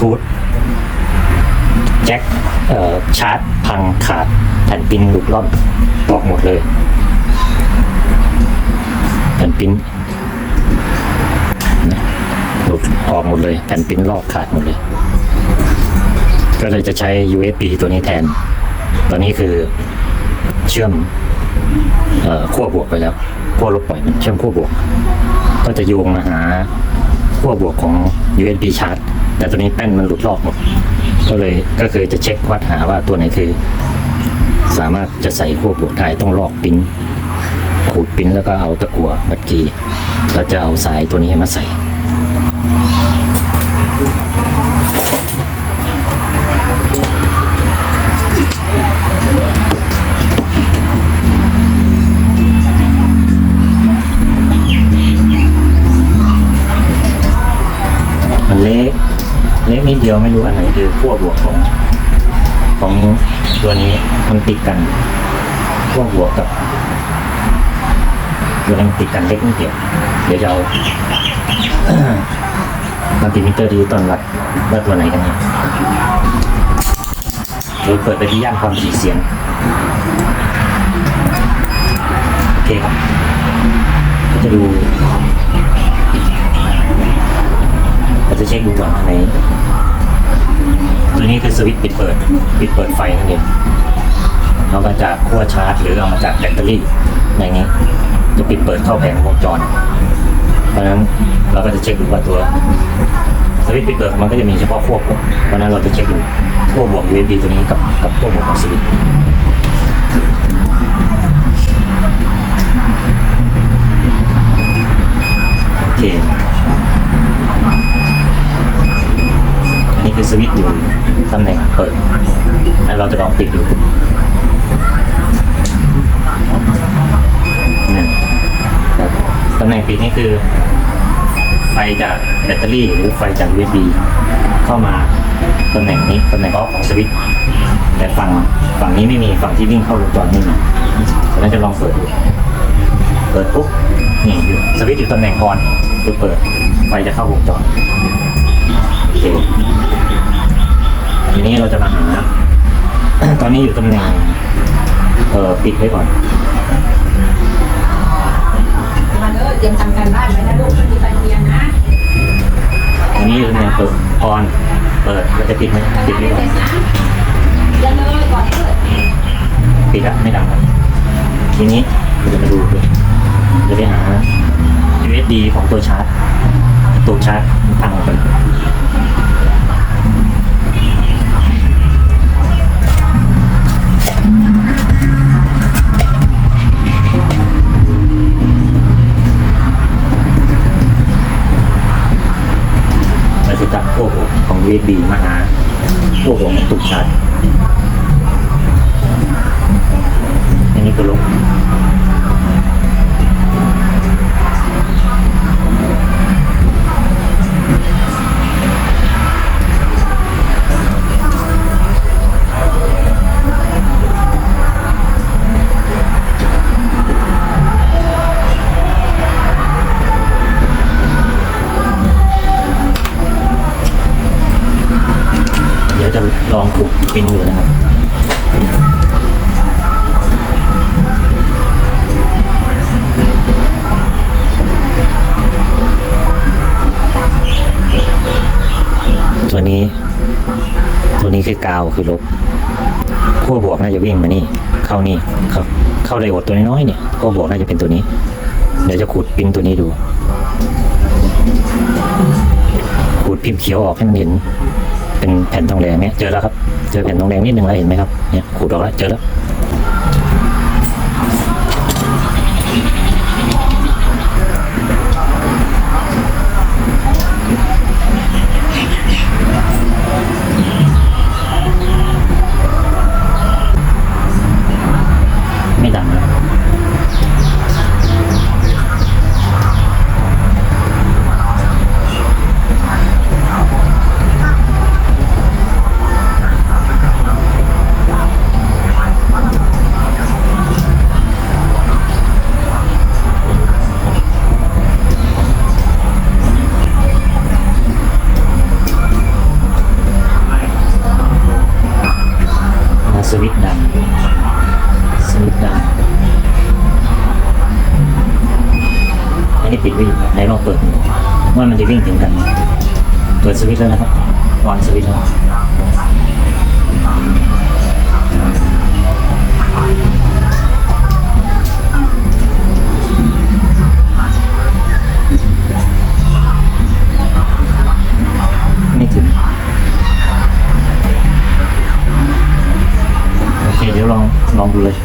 ทูธแจ็คชาร์จ พังขาดแผ่นปิ้นหลุดร่อนออกหมดเลย แผ่นปิ้นหลุดออกหมดเลย แผ่นปิ้นลอกขาดหมดเลย ก็เลยจะใช้ USB ตัวนี้แทน ตอนนี้คือเชื่อมออขั้วบวกไปแล้วขั้วลบปล่อยมันเชื่อมขั้วบวก ก็จะโยงมาหาขั้วบวกของ USB ชาร์จ แต่ตัวนี้แป้นมันหลุดลอกหมดก็เลยก็คือจะเช็ควัดหาว่าตัวไหนคือ สามารถจะใส่ขั้วบวกได้ต้องลอกปิ้นขูดปิ้นแล้วก็เอาตะกัวบัดกีแล้วจะเอาสายตัวนี้มาใส่ นิดเดียวไม่รู้อันไหนคือขั้วบวกของของตัวนี้มันติดกันขั้วบวกกับตัวนั้นติดกันเล็กนิดเดียวเดี๋ยวจะเอามัลติมิเตอร์ดิจิตอลวัดว่าตัวไหนกันเนี่ยโดยเปิดไปที่ย่านความถี่เสียงโอเคครับก็จะดู เราจะเช็คดูก่อนใน ตัวนี้คือสวิตช์ปิดเปิดปิดเปิดไฟนั่นเองเอามาจากขั้วชาร์จ หรือเอามาจากแบตเตอรี่ในนี้ จะปิดเปิดเข้าแผงวงจร เพราะนั้นเราก็จะเช็คดูว่าตัวสวิตช์ปิดเปิดมันก็จะมีเฉพาะขั้วบวกเพราะฉะนั้นเราจะเช็คดูขั้วบวก USB ตัวนี้กับกับขั้วบวกของสวิตช์โอเค อันนี้คือสวิตช์อยู่ตำแหน่งเปิด แล้วเราจะลองปิดดูตำแหน่งปิดนี่คือ ไฟจากแบตเตอรี่หรือไฟจาก USB เข้ามาตำแหน่งนี้ตำแหน่งออฟของสวิตช์แต่ฝั่งฝั่งนี้ไม่มีฝั่งที่วิ่งเข้าวงจรไม่มีฉะนั้นจะลองเปิดดูเปิดปุ๊บนี่อยู่สวิตช์อยู่ตำแหน่งออนคือเปิดไฟจะเข้าวงจร อเคทีนี้เราจะมาหา ตอนนี้อยู่ตำแหน่ง เอ่อปิดไว้ก่อนมาเด้อเตรียมทำการบ้านไว้นะลูกไม่มีไปเรียนนะอันนี้อยู่ตำแหน่งเปิดออนเปิดเราจะปิดไหมปิดไว้ก่อนเรียนเลยก่อนเถิดปิดแล้วไม่ดังแล้วทีนี้เราจะมาดูดูจะไปหา USB ของตัวชาร์จตัวชาร์จมันพังออกไป ของ USB มาหาพวกของตุกชัดอันนี้ก็ลง ลองถูกปินดูนะครับตัวนี้ ตัวนี้คือกาวคือลบขั้วบวกน่าจะวิ่งมานี่ เข้านี่เข้าเข้าไดโอดตัวน้อยๆเนี่ยขั้วบวกน่าจะเป็นตัวนี้ เดี๋ยวจะขูดปิ้นตัวนี้ดูขูดพิมพ์เขียวออกให้มันเห็น เป็นแผ่นทองแดงเนี่ยเจอแล้วครับ เจอแผ่นทองแดงนิดนึงแล้วเห็นไหมครับเนี่ยขูดออกแล้วเจอแล้ว ว่ามันจะวิ่งถึงกันเปิดสวิตช์แล้วนะครับวางสวิตช์แล้วไม่ถึงโอเคเดี๋ยวลองลองดูเลย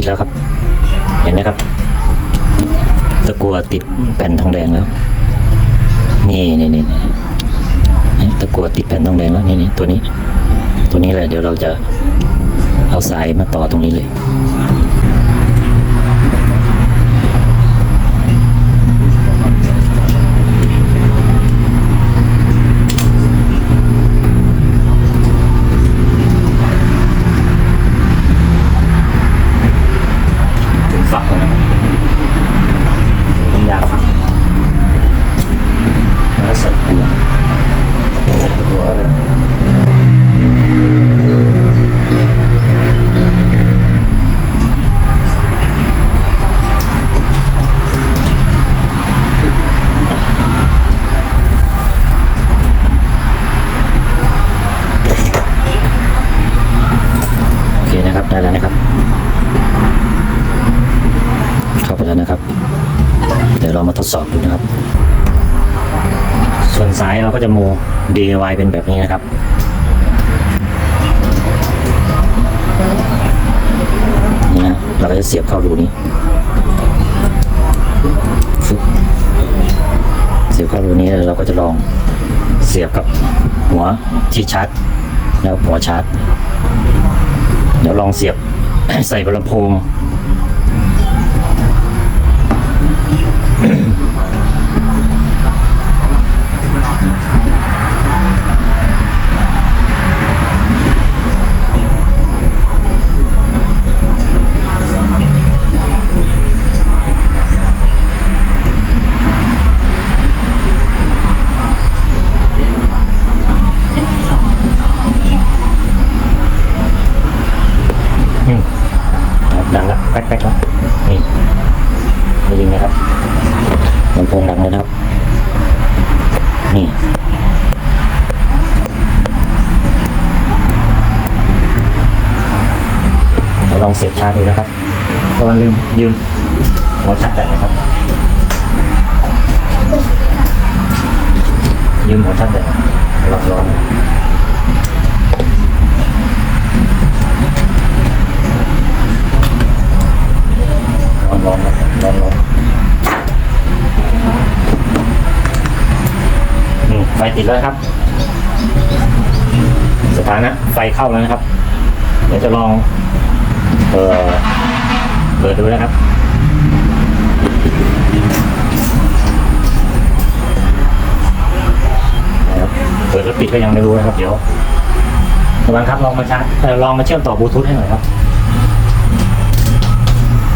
ติดแล้วครับ เห็นไหมครับ ตะกัวติดแผ่นทองแดงแล้วนี่นี่นี่นี่ตะกัวติดแผ่นทองแดงแล้วนี่นี่ตัวนี้ ตัวนี้แหละเดี๋ยวเราจะเอาสายมาต่อตรงนี้เลย ถึงฟักเลยนะเป็นยาฟักแล้วใส่ตัวใส่ตัวอะไรโอเคนะครับ ได้แล้วนะครับ เข้าไปแล้วนะครับ เดี๋ยวเรามาทดสอบดูนะครับ ส่วนสายเราก็ จะโม DIY เป็นแบบนี้นะครับนี่นะเราก็จะเสียบเข้ารูนี้เสียบเข้ารูนี้เราก็จะลองเสียบกับหัวที่ชาร์จแล้วหัวชาร์จเดี๋ยวลองเสียบใส่บลำโพง องเสียบชาร์จดูนะครับตอนลืมยืมหัวชาร์จแบตนะครับยืมหัวชาร์จแบตร้อนร้อนร้อนร้อนร้อนร้อนอืมไฟติดแล้วครับ สถานะไฟเข้าแล้วนะครับ เดี๋ยวจะลอง เออเปิดดูนะครับเปิดแล้วปิดก็ยังไม่รู้นะครับ เดี๋ยวกำลังครับลองมาชาร์จเอ่ลองมาเชื่อมต่อบลูทูธให้หน่อยครับ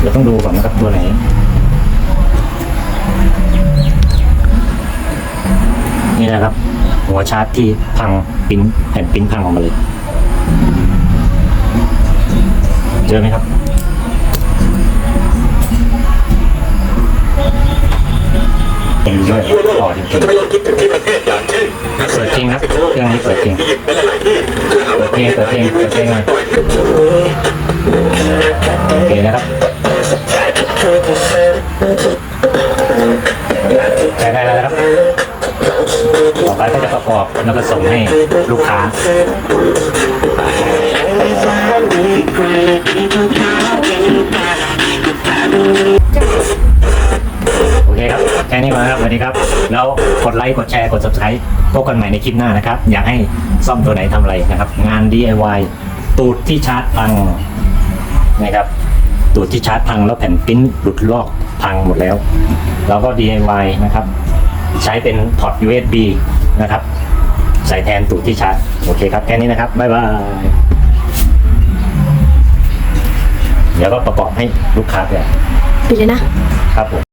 เดี๋ยวต้องดูก่อนนะครับตัวไหนนี่นะครับ หัวชาร์จที่พังปิ้นแผ่นปิ้นพังออกมาเลย เยอะไหมครับเองด้วยต่อจริงๆเปิดเพลงครับเรื่องนี้เปิดเพลงเปิดเพลงเปิดเพลงเปิดเพลงหน่อยโอเคนะครับใช้ได้แล้วนะครับต่อไปก็จะประกอบแล้วก็ส่งให้ลูกค้า โอเคครับ แค่นี้ก่อนนะครับสวัสดีครับ แล้วกดไลค์ กดแชร์ กด subscribe พบกันใหม่ในคลิปหน้านะครับ อยากให้ซ่อมตัวไหนทำอะไรนะครับ งาน DIY ตูดที่ชาร์จพังนะครับ ตูดที่ชาร์จพังแล้วแผ่นปิ้นหลุดลอกพังหมดแล้วเราก็ DIY นะครับ ใช้เป็นพอร์ต USB นะครับ ใส่แทนตูดที่ชาร์จ โอเคครับ แค่นี้นะครับ บ๊ายบาย เดี๋ยวก็ประกอบให้ลูกค้าไปปิดเลยนะ ครับผม